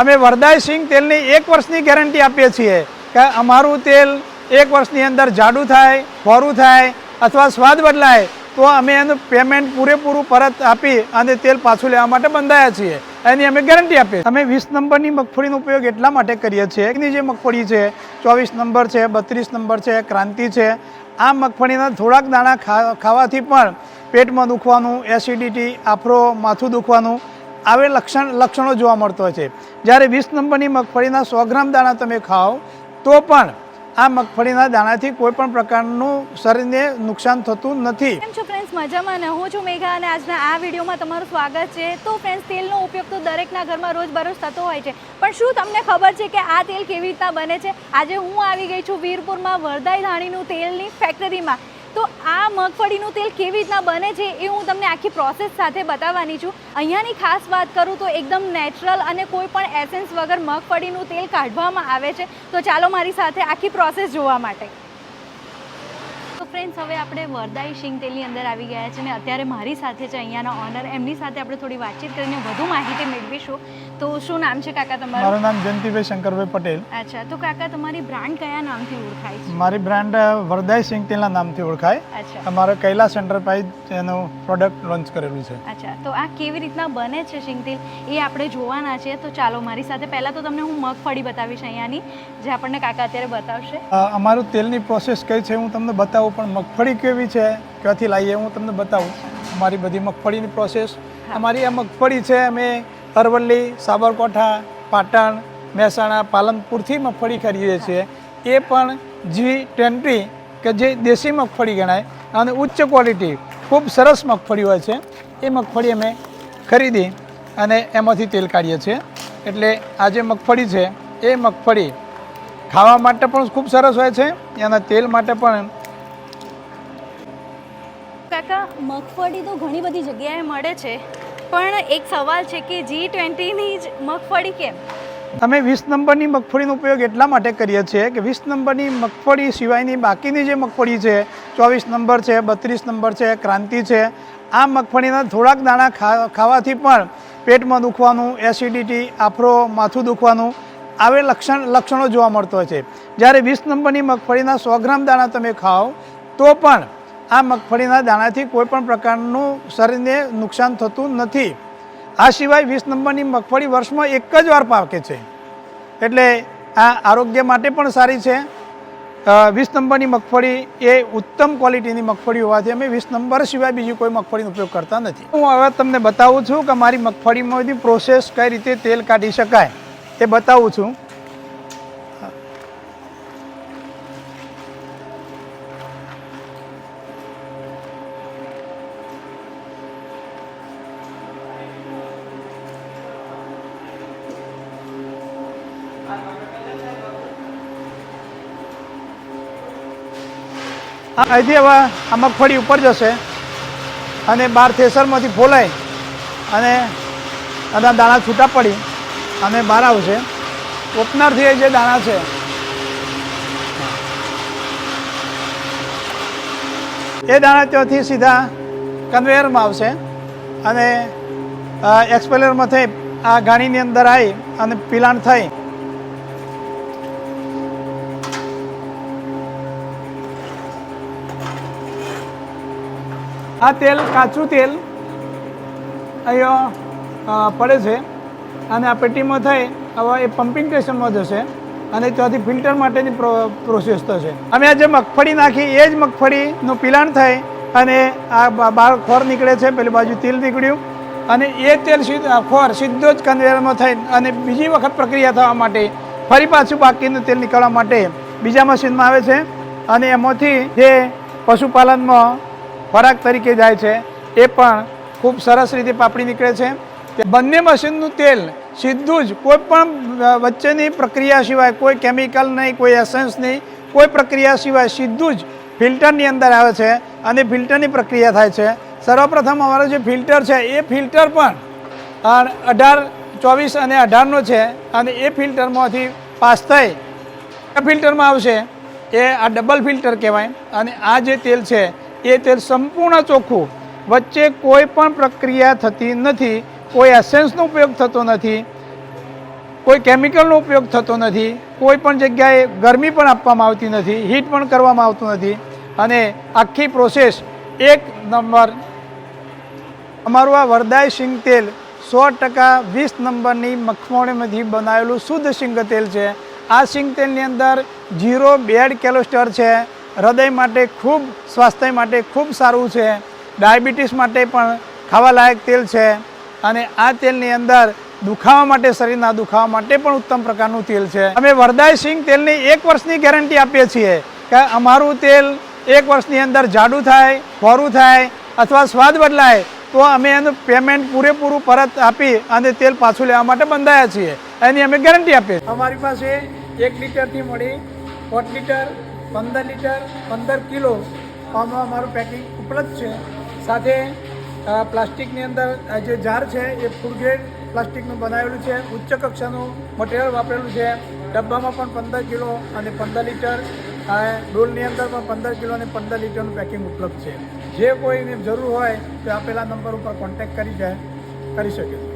અમે વરદાય સિંગ તેલની એક વર્ષની ગેરંટી આપીએ છીએ કે અમારું તેલ એક વર્ષની અંદર જાડું થાય ફોરું થાય અથવા સ્વાદ બદલાય, તો અમે એનું પેમેન્ટ પૂરેપૂરું પરત આપી અને તેલ પાછું લેવા માટે બંધાયા છીએ. એની અમે ગેરંટી આપીએ. અમે વીસ નંબરની મગફળીનો ઉપયોગ એટલા માટે કરીએ છીએ. એકની જે મગફળી છે, ચોવીસ નંબર છે, બત્રીસ નંબર છે, ક્રાંતિ છે, આ મગફળીના થોડાક દાણા ખાવાથી પણ પેટમાં દુખવાનું એસિડિટી આફરો, માથું દુખવાનું, આવે લક્ષણ, લક્ષણો જોવા મળતો છે. જ્યારે વીસ નંબરની મગફળીના સો ગ્રામ દાણા તમે ખાઓ, તો પણ આ મગફળીના દાણાથી કોઈ પણ પ્રકારનું શરીરને નુકસાન થતું નથી. છો ફ્રેન્ડ્સ મજામાં ને હું છું મેઘા અને આજના આ વિડીયોમાં તમારું સ્વાગત છે. તો ફ્રેન્ડ્સ તેલનો ઉપયોગ તો દરેકના ઘરમાં રોજબરોજ થતો હોય છે. પણ શું તમને ખબર છે કે આ તેલ કેવી રીતના બને છે? આજે હું આવી ગઈ છું વીરપુરમાં વરદાઈ ધાણીનું તેલની ફેક્ટરીમાં તો આ મગફળીનું તેલ કેવી રીતના બને છે એ હું તમને આખી પ્રોસેસ સાથે બતાવવાની છું. અહીંયાની ખાસ વાત કરું તો એકદમ નેચરલ અને કોઈ પણ એસેન્સ વગર મગફળીનું તેલ કાઢવામાં આવે છે. તો ચાલો મારી સાથે આખી પ્રોસેસ જોવા માટે. ફ્રેન્ડ્સ હવે આપણે વરદાઈ શિંગ તેલની અંદર આવી ગયા છે અને અત્યારે મારી સાથે છે અહીંયાના ઓનર એમની સાથે આપણે થોડી વાતચીત કરીને વધુ માહિતી મેળવીશું. તો શું નામ છે કાકા તમારું? મારું નામ જયંતિભાઈ શંકરભાઈ પટેલ. અચ્છા તો કાકા તમારી બ્રાન્ડ કયા નામથી ઓળખાય છે? મારી બ્રાન્ડ વરદાઈ શિંગ તેલના નામથી ઓળખાય. અચ્છા. અમારે કૈલાસ એન્ટરપ્રાઇઝ એનું પ્રોડક્ટ લોન્ચ કરેલું છે. અચ્છા તો આ કેવી રીતના બને છે શિંગ તેલ? એ આપણે જોવાના છે. તો ચાલો મારી સાથે પહેલાં તો તમને હું મગફળી બતાવીશ અહીંયાની જે આપણને કાકા અત્યારે બતાવશે. અમારું તેલની પ્રોસેસ કઈ છે હું તમને બતાવું પણ મગફળી કેવી છે ક્યાંથી લાવીએ હું તમને બતાવું. અમારી બધી મગફળીની પ્રોસેસ અમારી આ મગફળી છે અમે અરવલ્લી સાબરકાંઠા પાટણ મહેસાણા પાલનપુરથી મગફળી ખરીદીએ છીએ. એ પણ જી ટ્વેન્ટી કે જે દેશી મગફળી ગણાય અને ઉચ્ચ ક્વોલિટી ખૂબ સરસ મગફળી હોય છે. એ મગફળી અમે ખરીદી અને એમાંથી તેલ કાઢીએ છીએ. એટલે આ જે મગફળી છે એ મગફળી ખાવા માટે પણ ખૂબ સરસ હોય છે. એના તેલ માટે પણ કાકા, મગફળી તો ઘણી બધી જગ્યાએ મળે છે. પણ એક સવાલ છે કે જી ટ્વેન્ટીની જ મગફળી કેમ? અમે વીસ નંબરની મગફળીનો ઉપયોગ એટલા માટે કરીએ છીએ કે વીસ નંબરની મગફળી સિવાયની બાકીની જે મગફળી છે, ચોવીસ નંબર છે, બત્રીસ નંબર છે, ક્રાંતિ છે, આ મગફળીના થોડાક દાણા ખાવાથી પણ પેટમાં દુખવાનું, એસિડિટી, આફરો, માથું દુખવાનું આવે લક્ષણ, લક્ષણો જોવા મળતો છે. જ્યારે વીસ નંબરની મગફળીના સો ગ્રામ દાણા તમે ખાઓ, તો પણ આ મગફળીના દાણાથી કોઈ પણ પ્રકારનું શરીરને નુકસાન થતું નથી. આ સિવાય વીસ નંબરની મગફળી વર્ષમાં એક જ વાર પાકે છે. એટલે આ આરોગ્ય માટે પણ સારી છે. વીસ નંબરની મગફળી એ ઉત્તમ ક્વોલિટીની મગફળી હોવાથી અમે વીસ નંબર સિવાય બીજી કોઈ મગફળીનો ઉપયોગ કરતા નથી. હું હવે તમને બતાવું છું કે મારી મગફળીમાંથી પ્રોસેસ કઈ રીતે તેલ કાઢી શકાય તે બતાવું છું. અહીંથી હવે આ મગફળી ઉપર જશે અને બાર થેસરમાંથી ફોલાય અને બધા દાણા છૂટા પડી અને બહાર આવશે. ઓપનરથી જે દાણા છે, એ દાણા ત્યાંથી સીધા કન્વેયરમાં આવશે અને એક્સપેલરમાં થઈ, આ ગાડીની અંદર આવી અને પિલાણ થઈ આ તેલ, કાચું તેલ અહીંયા પડે છે અને આ પેટીમાં થઈ હવે એ પમ્પિંગ સ્ટેશનમાં જશે અને ત્યાંથી ફિલ્ટર માટેની પ્રો- પ્રોસેસ થશે. અમે આ જે મગફળી નાખી, એ જ મગફળીનું પિલાણ થાય અને આ બહાર ખોર નીકળે છે, પેલી બાજુ તેલ નીકળ્યું અને એ તેલ ખોર સીધો જ કન્વેયરમાં થઈ અને બીજી વખત પ્રક્રિયા થવા માટે ફરી પાછું બાકીનું તેલ નીકળવા માટે બીજા મશીનમાં આવે છે અને એમાંથી જે પશુપાલનમાં ખોરાક તરીકે જાય છે, એ પણ ખૂબ સરસ રીતે પાપડી નીકળે છે. બંને મશીનનું તેલ સીધું જ કોઈ પણ વચ્ચેની પ્રક્રિયા સિવાય, કોઈ કેમિકલ નહીં, કોઈ એસેન્સ નહીં, કોઈ પ્રક્રિયા સિવાય સીધું જ ફિલ્ટરની અંદર આવે છે અને ફિલ્ટરની પ્રક્રિયા થાય છે. સર્વપ્રથમ અમારો જે ફિલ્ટર છે, એ ફિલ્ટર પણ અઢાર ચોવીસ અને અઢારનો છે અને એ ફિલ્ટરમાંથી પાસ થઈ ફિલ્ટરમાં આવશે. એ આ ડબલ ફિલ્ટર કહેવાય અને આ જે તેલ છે એ તેલ સંપૂર્ણ ચોખ્ખું. વચ્ચે કોઈ પણ પ્રક્રિયા થતી નથી, કોઈ એસેન્સનો ઉપયોગ થતો નથી, કોઈ કેમિકલનો ઉપયોગ થતો નથી, કોઈ પણ જગ્યાએ ગરમી પણ આપવામાં આવતી નથી હીટ પણ કરવામાં આવતું નથી. અને આખી પ્રોસેસ એક નંબર, અમારું આ વરદાય સિંગ તેલ સો ટકા વીસ નંબરની મગફળીમાંથી બનાવેલું શુદ્ધ સિંગ તેલ છે. આ સિંગ તેલની અંદર જીરો બેડ કેલોસ્ટર છે. હૃદય માટે ખૂબ, સ્વાસ્થ્ય માટે ખૂબ સારું છે. ડાયાબિટીસ માટે પણ ખાવાલાયક તેલ છે. અને આ તેલની અંદર દુખાવા માટે, શરીરના દુખાવા માટે પણ ઉત્તમ પ્રકારનું તેલ છે. અમે વરદાય સિંગ તેલની એક વર્ષની ગેરંટી આપીએ છીએ કે અમારું તેલ એક વર્ષની અંદર જાડું થાય ફોરું થાય અથવા સ્વાદ બદલાય તો અમે એનું પેમેન્ટ પૂરેપૂરું પરત આપી અને તેલ પાછું લેવા માટે બંધાયા છીએ. એની અમે ગેરંટી આપીએ અમારી પાસે એક લીટરથી મળી દોઢ લીટર પંદર લીટર, પંદર કિલો આમાં અમારું પેકિંગ ઉપલબ્ધ છે. સાથે પ્લાસ્ટિકની અંદર જે જાર છે, એ ફૂડ ગ્રેડ પ્લાસ્ટિકનું બનાવેલું છે. ઉચ્ચ કક્ષાનું મટીરિયલ વાપરેલું છે. ડબ્બામાં પણ પંદર કિલો અને પંદર લીટર ડોલની અંદર પણ પંદર કિલો અને પંદર લીટરનું પેકિંગ ઉપલબ્ધ છે. જે કોઈને જરૂર હોય તો આપેલા નંબર ઉપર કોન્ટેક્ટ કરી જાય, કરી શકે. છે